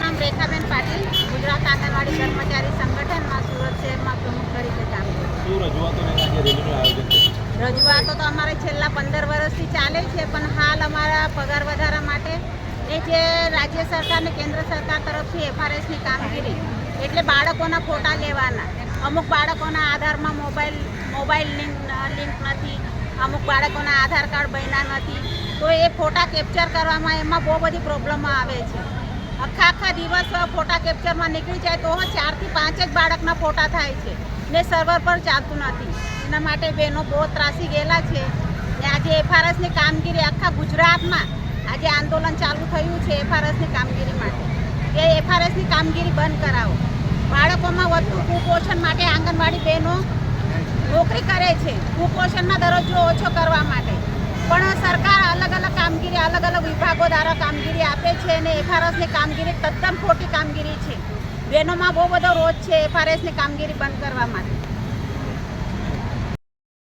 નામ રેખાબેન પાટીલ. ગુજરાત આંગણવાડી કર્મચારી સંગઠનમાં સુરત શહેરમાં પ્રમુખ તરીકે કામ કરું રજૂઆતો તો અમારે છેલ્લા પંદર વર્ષથી ચાલે છે પણ હાલ અમારા પગાર વધારા માટે એ જે રાજ્ય સરકાર અને કેન્દ્ર સરકાર તરફથી એફઆરએસની કામગીરી એટલે બાળકોના ફોટા લેવાના. અમુક બાળકોના આધારમાં મોબાઈલ મોબાઈલ લિંક લિંક નથી. અમુક બાળકોના આધાર કાર્ડ બન્યા નથી. તો એ ફોટા કેપ્ચર કરવામાં એમાં બહુ બધી પ્રોબ્લેમો આવે છે. આખા આખા દિવસ ફોટા કેપ્ચરમાં નીકળી જાય તો ચારથી પાંચ જ બાળકના ફોટા થાય છે ને સર્વર પર ચાલતું નથી. એના માટે બહેનો બહુ ત્રાસી ગયેલા છે. ને આજે એફઆરએસની કામગીરી આખા ગુજરાતમાં આજે આંદોલન ચાલુ થયું છે એફઆરએસની કામગીરી માટે. એ એફઆરએસની કામગીરી બંધ કરાવો. બાળકોમાં વધતું કુપોષણ માટે આંગણવાડી બહેનો નોકરી કરે છે. કુપોષણમાં દરજ્જો ઓછો કરવા માટે પણ સરકાર અલગ અલગ કામગીરી અલગ અલગ વિભાગો દ્વારા કામગીરી આપે છે અને એફઆરએસની કામગીરી તદ્દન ખોટી કામગીરી છે. બહેનોમાં બહુ બધો રોજ છે એફઆરએસની કામગીરી બંધ કરવા માટે.